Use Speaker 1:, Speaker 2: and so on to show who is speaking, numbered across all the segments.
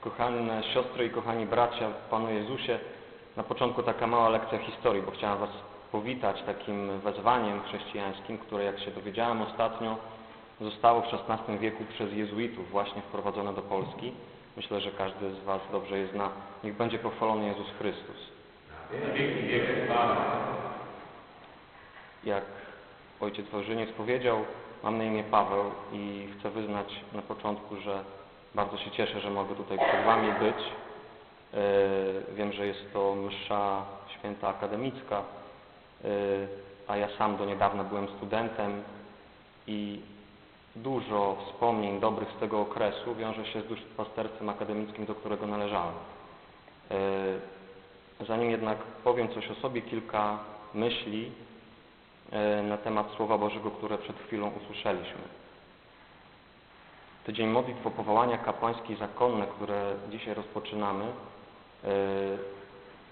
Speaker 1: Kochane siostry i kochani bracia Panu Jezusie, na początku taka mała lekcja historii, bo chciałem Was powitać takim wezwaniem chrześcijańskim, które jak się dowiedziałem ostatnio, zostało w XVI wieku przez jezuitów właśnie wprowadzone do Polski. Myślę, że każdy z Was dobrze je zna. Niech będzie pochwalony Jezus Chrystus. Jak ojciec Wałżyniec powiedział, mam na imię Paweł i chcę wyznać na początku, że bardzo się cieszę, że mogę tutaj przed Wami być. Yy, Wiem, że jest to msza święta akademicka, yy, a ja sam do niedawna byłem studentem i dużo wspomnień dobrych z tego okresu wiąże się z duszpasterstwem akademickim, do którego należałem. Yy, Zanim jednak powiem coś o sobie, kilka myśli na temat Słowa Bożego, które przed chwilą usłyszeliśmy. Tydzień modlitw o powołania kapłańskie zakonne, które dzisiaj rozpoczynamy, yy,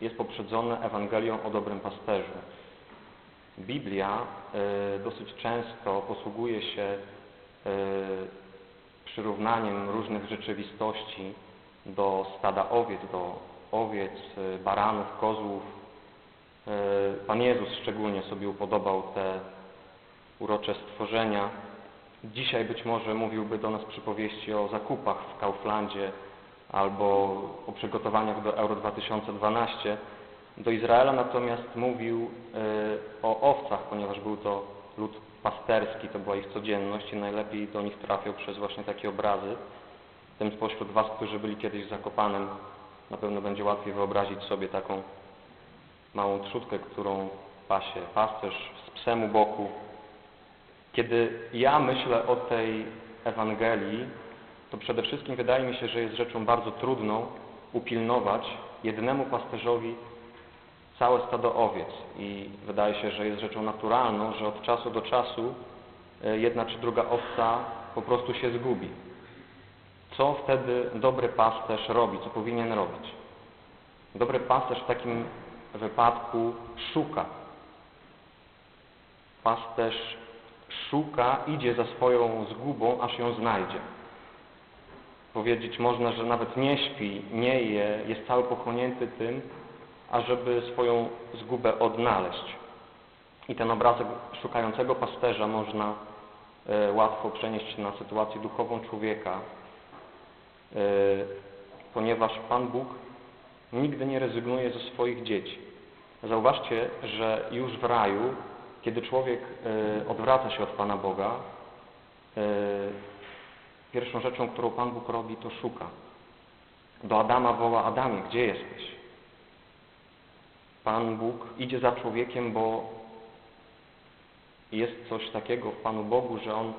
Speaker 1: jest poprzedzone Ewangelią o dobrym pasterzu. Biblia yy, dosyć często posługuje się yy, przyrównaniem różnych rzeczywistości do stada owiec, do owiec, baranów, kozłów. Pan Jezus szczególnie sobie upodobał te urocze stworzenia. Dzisiaj być może mówiłby do nas przypowieści o zakupach w Kauflandzie albo o przygotowaniach do Euro 2012. Do Izraela natomiast mówił y, o owcach, ponieważ był to lud pasterski, to była ich codzienność i najlepiej do nich trafiał przez właśnie takie obrazy. Tym spośród Was, którzy byli kiedyś w Zakopanem, na pewno będzie łatwiej wyobrazić sobie taką małą trzutkę, którą pasie pasterz z psem u boku, kiedy ja myślę o tej Ewangelii, to przede wszystkim wydaje mi się, że jest rzeczą bardzo trudną upilnować jednemu pasterzowi całe stado owiec i wydaje się, że jest rzeczą naturalną, że od czasu do czasu e, jedna czy druga owca po prostu się zgubi. Co wtedy dobry pasterz robi, co powinien robić? Dobry pasterz w takim wypadku szuka. Pasterz szuka, idzie za swoją zgubą, aż ją znajdzie. Powiedzieć można, że nawet nie śpi, nie je, jest cały pochłonięty tym, ażeby swoją zgubę odnaleźć. I ten obrazek szukającego pasterza można e, łatwo przenieść na sytuację duchową człowieka, e, ponieważ Pan Bóg nigdy nie rezygnuje ze swoich dzieci. Zauważcie, że już w raju kiedy człowiek y, odwraca się od Pana Boga, y, pierwszą rzeczą, którą Pan Bóg robi, to szuka. Do Adama woła, Adamie, gdzie jesteś? Pan Bóg idzie za człowiekiem, bo jest coś takiego w Panu Bogu, że On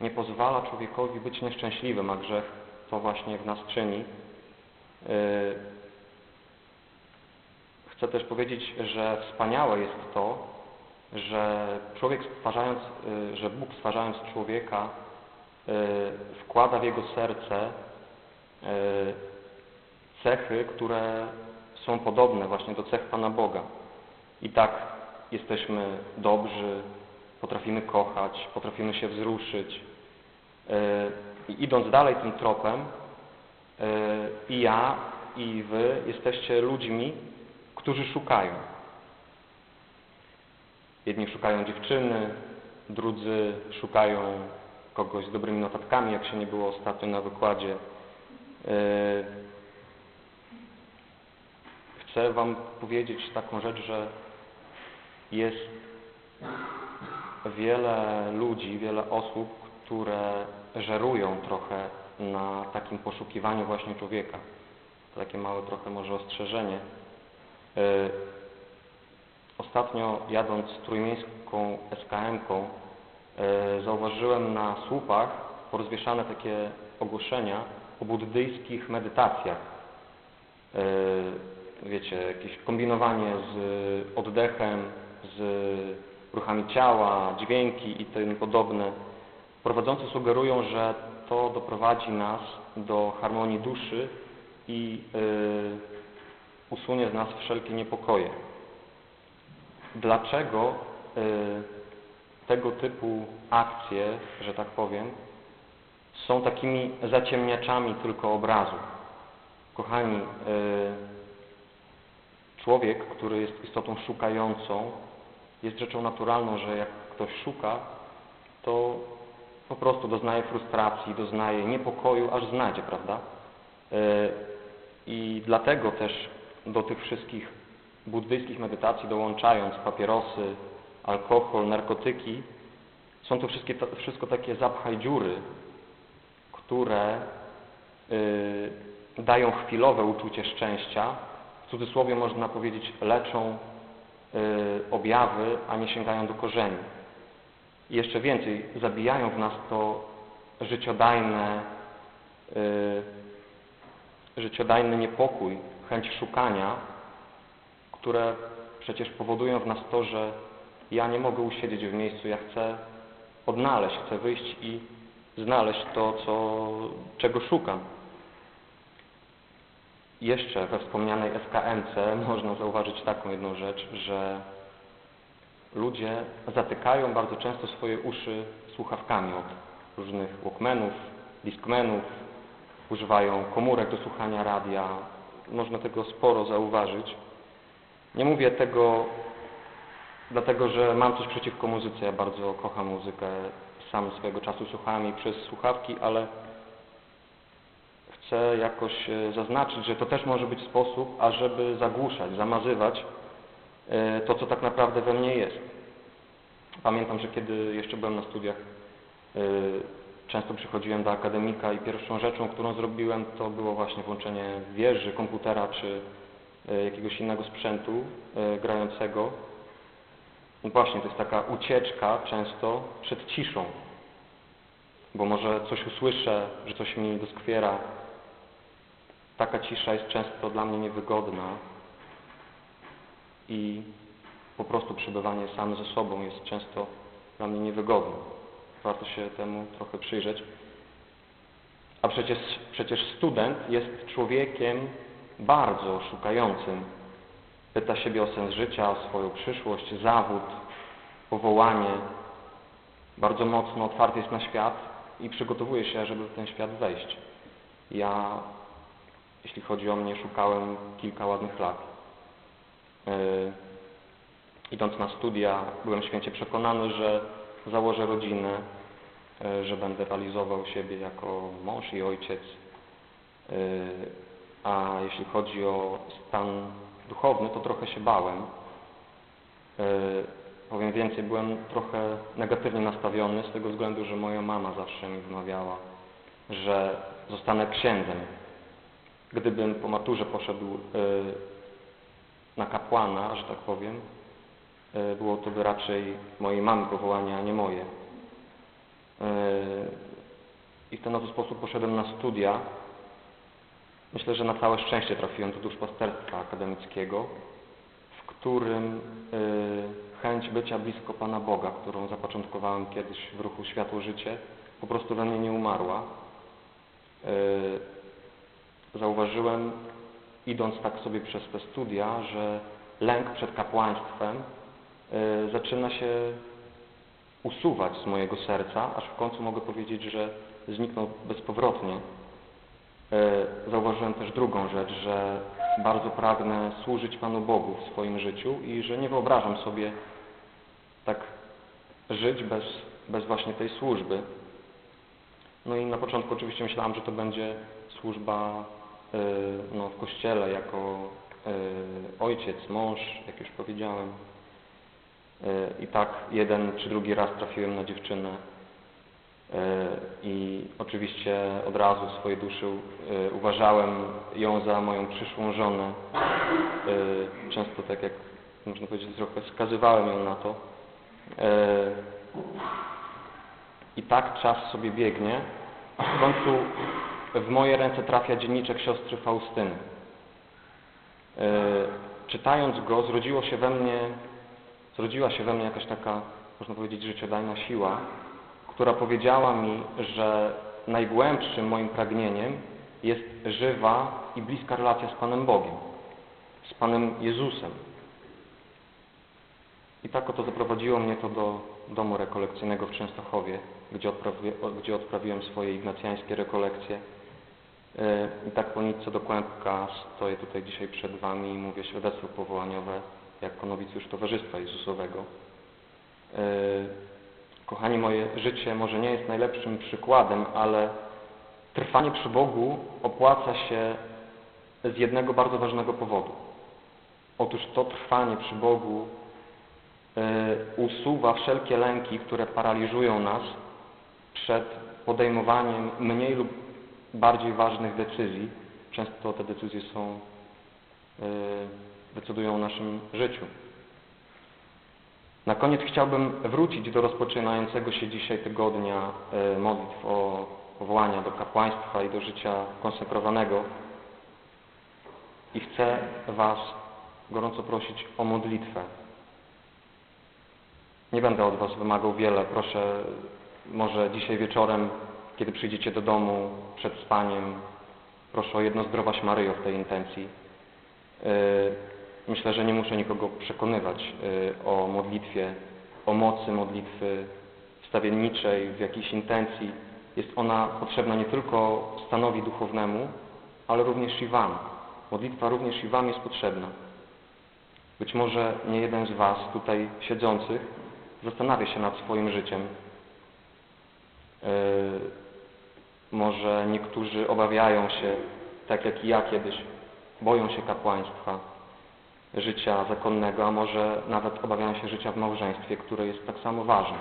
Speaker 1: nie pozwala człowiekowi być nieszczęśliwym, a grzech to właśnie w nas czyni. Y, chcę też powiedzieć, że wspaniałe jest to, że człowiek stwarzając, y, że Bóg stwarzając człowieka y, wkłada w jego serce y, cechy, które są podobne właśnie do cech Pana Boga. I tak jesteśmy dobrzy, potrafimy kochać, potrafimy się wzruszyć. I idąc dalej tym tropem, i ja, i wy jesteście ludźmi, którzy szukają. Jedni szukają dziewczyny, drudzy szukają kogoś z dobrymi notatkami, jak się nie było ostatnio na wykładzie. Yy, chcę Wam powiedzieć taką rzecz, że jest wiele ludzi, wiele osób, które żerują trochę na takim poszukiwaniu właśnie człowieka. Takie małe trochę może ostrzeżenie. Ostatnio jadąc trójmiejską SKM-ką e, zauważyłem na słupach porozwieszane takie ogłoszenia o buddyjskich medytacjach. E, wiecie, jakieś kombinowanie z oddechem, z ruchami ciała, dźwięki i tym podobne. Prowadzący sugerują, że to doprowadzi nas do harmonii duszy i e, usunie z nas wszelkie niepokoje dlaczego y, tego typu akcje, że tak powiem, są takimi zaciemniaczami tylko obrazu. Kochani, y, człowiek, który jest istotą szukającą, jest rzeczą naturalną, że jak ktoś szuka, to po prostu doznaje frustracji, doznaje niepokoju, aż znajdzie, prawda? Y, I dlatego też do tych wszystkich buddyjskich medytacji dołączając papierosy, alkohol, narkotyki, są to wszystkie, wszystko takie zapchaj dziury, które y, dają chwilowe uczucie szczęścia, w cudzysłowie można powiedzieć leczą y, objawy, a nie sięgają do korzeni. I jeszcze więcej, zabijają w nas to życiodajne, y, życiodajny niepokój, chęć szukania, które przecież powodują w nas to, że ja nie mogę usiedzieć w miejscu, ja chcę odnaleźć, chcę wyjść i znaleźć to, co, czego szukam. Jeszcze we wspomnianej SKMC można zauważyć taką jedną rzecz, że ludzie zatykają bardzo często swoje uszy słuchawkami od różnych walkmanów, discmanów, używają komórek do słuchania radia. Można tego sporo zauważyć. Nie mówię tego dlatego, że mam coś przeciwko muzyce. Ja bardzo kocham muzykę. Sam swojego czasu słuchałem jej przez słuchawki, ale chcę jakoś e, zaznaczyć, że to też może być sposób, ażeby zagłuszać, zamazywać e, to, co tak naprawdę we mnie jest. Pamiętam, że kiedy jeszcze byłem na studiach, e, często przychodziłem do akademika i pierwszą rzeczą, którą zrobiłem, to było właśnie włączenie wieży, komputera czy jakiegoś innego sprzętu grającego. I właśnie to jest taka ucieczka często przed ciszą, bo może coś usłyszę, że coś mi doskwiera. Taka cisza jest często dla mnie niewygodna i po prostu przebywanie sam ze sobą jest często dla mnie niewygodne. Warto się temu trochę przyjrzeć. A przecież, przecież student jest człowiekiem bardzo szukającym. Pyta siebie o sens życia, o swoją przyszłość, zawód, powołanie. Bardzo mocno otwarty jest na świat i przygotowuje się, żeby w ten świat wejść. Ja, jeśli chodzi o mnie, szukałem kilka ładnych lat. Yy, idąc na studia, byłem święcie przekonany, że założę rodzinę, yy, że będę realizował siebie jako mąż i ojciec. A jeśli chodzi o stan duchowny, to trochę się bałem. Yy, powiem więcej, byłem trochę negatywnie nastawiony z tego względu, że moja mama zawsze mi wmawiała, że zostanę księdzem. Gdybym po maturze poszedł yy, na kapłana, że tak powiem, yy, było to by raczej mojej mamy powołanie, a nie moje. I w ten oto sposób poszedłem na studia. Myślę, że na całe szczęście trafiłem do duszpasterstwa akademickiego, w którym chęć bycia blisko Pana Boga, którą zapoczątkowałem kiedyś w ruchu Światło Życie, po prostu we mnie nie umarła. Zauważyłem, idąc tak sobie przez te studia, że lęk przed kapłaństwem zaczyna się usuwać z mojego serca, aż w końcu mogę powiedzieć, że zniknął bezpowrotnie. Zauważyłem też drugą rzecz, że bardzo pragnę służyć Panu Bogu w swoim życiu i że nie wyobrażam sobie tak żyć bez, bez właśnie tej służby. No i na początku oczywiście myślałem, że to będzie służba yy, no, w kościele jako yy, ojciec, mąż, jak już powiedziałem. I tak jeden czy drugi raz trafiłem na dziewczynę i oczywiście od razu w swojej duszy uważałem ją za moją przyszłą żonę. Często tak jak można powiedzieć trochę skazywałem ją na to. I tak czas sobie biegnie. W końcu w moje ręce trafia dzienniczek siostry Faustyny. Czytając go zrodziło się we mnie, zrodziła się we mnie jakaś taka, można powiedzieć, życiodajna siła, która powiedziała mi, że najgłębszym moim pragnieniem jest żywa i bliska relacja z Panem Bogiem, z Panem Jezusem. I tak oto zaprowadziło mnie to do domu rekolekcyjnego w Częstochowie, gdzie, odprawi, gdzie odprawiłem swoje ignacjańskie rekolekcje. E, I tak po nitce do kłębka stoję tutaj dzisiaj przed Wami i mówię świadectwo powołaniowe jako nowicjusz Towarzystwa Jezusowego. Kochani, moje życie może nie jest najlepszym przykładem, ale trwanie przy Bogu opłaca się z jednego bardzo ważnego powodu. Otóż to trwanie przy Bogu e, usuwa wszelkie lęki, które paraliżują nas przed podejmowaniem mniej lub bardziej ważnych decyzji. Często te decyzje są, e, decydują o naszym życiu. Na koniec chciałbym wrócić do rozpoczynającego się dzisiaj tygodnia e, modlitw o powołania do kapłaństwa i do życia konsekrowanego i chcę Was gorąco prosić o modlitwę. Nie będę od Was wymagał wiele. Proszę, może dzisiaj wieczorem, kiedy przyjdziecie do domu przed spaniem, proszę o jedno zdrowaś Maryjo w tej intencji. Myślę, że nie muszę nikogo przekonywać yy, o modlitwie, o mocy modlitwy wstawienniczej, w jakiejś intencji. Jest ona potrzebna nie tylko stanowi duchownemu, ale również i Wam. Modlitwa również i Wam jest potrzebna. Być może nie jeden z Was tutaj siedzących zastanawia się nad swoim życiem. Yy, może niektórzy obawiają się, tak jak i ja kiedyś, boją się kapłaństwa, życia zakonnego, a może nawet obawiają się życia w małżeństwie, które jest tak samo ważne.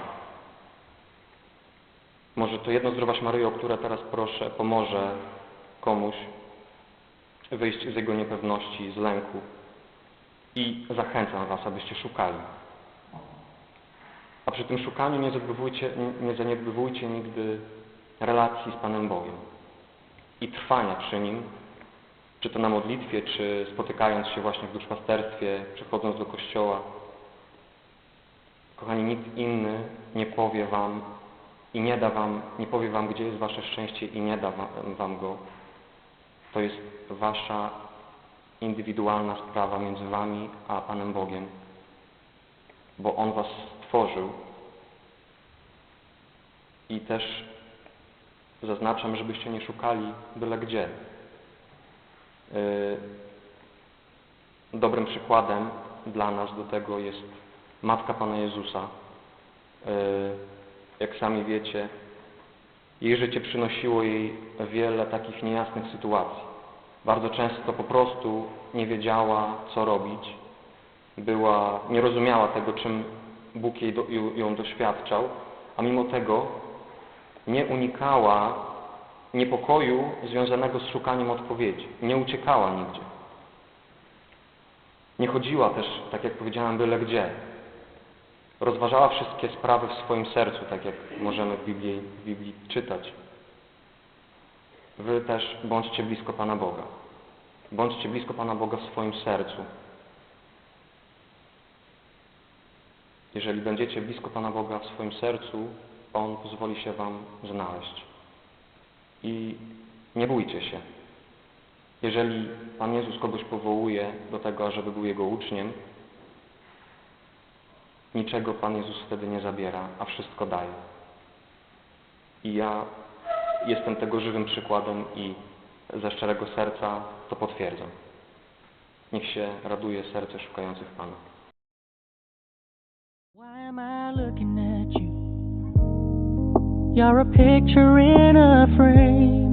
Speaker 1: Może to jedno zdrowaś Maryjo, o które teraz proszę, pomoże komuś wyjść z jego niepewności, z lęku i zachęcam Was, abyście szukali. A przy tym szukaniu nie zaniedbywujcie, nie zaniedbywujcie nigdy relacji z Panem Bogiem i trwania przy Nim, czy to na modlitwie, czy spotykając się właśnie w duszpasterstwie, przychodząc do kościoła. Kochani, nikt inny nie powie Wam i nie da Wam, nie powie Wam, gdzie jest Wasze szczęście i nie da Wam, wam go. To jest Wasza indywidualna sprawa między Wami a Panem Bogiem, bo On Was stworzył i też zaznaczam, żebyście nie szukali byle gdzie. Yy, Dobrym przykładem dla nas do tego jest Matka Pana Jezusa. Yy, Jak sami wiecie, jej życie przynosiło jej wiele takich niejasnych sytuacji. Bardzo często po prostu nie wiedziała, co robić. Była, nie rozumiała tego, czym Bóg jej do, ją doświadczał, a mimo tego nie unikała niepokoju związanego z szukaniem odpowiedzi. Nie uciekała nigdzie. Nie chodziła też, tak jak powiedziałem, byle gdzie. Rozważała wszystkie sprawy w swoim sercu, tak jak możemy w Biblii, w Biblii czytać. Wy też bądźcie blisko Pana Boga. Bądźcie blisko Pana Boga w swoim sercu. Jeżeli będziecie blisko Pana Boga w swoim sercu, On pozwoli się Wam znaleźć. I nie bójcie się. Jeżeli Pan Jezus kogoś powołuje do tego, ażeby był Jego uczniem, niczego Pan Jezus wtedy nie zabiera, a wszystko daje. I ja jestem tego żywym przykładem i ze szczerego serca to potwierdzam. Niech się raduje serce szukających Pana.
Speaker 2: You're a picture in a frame.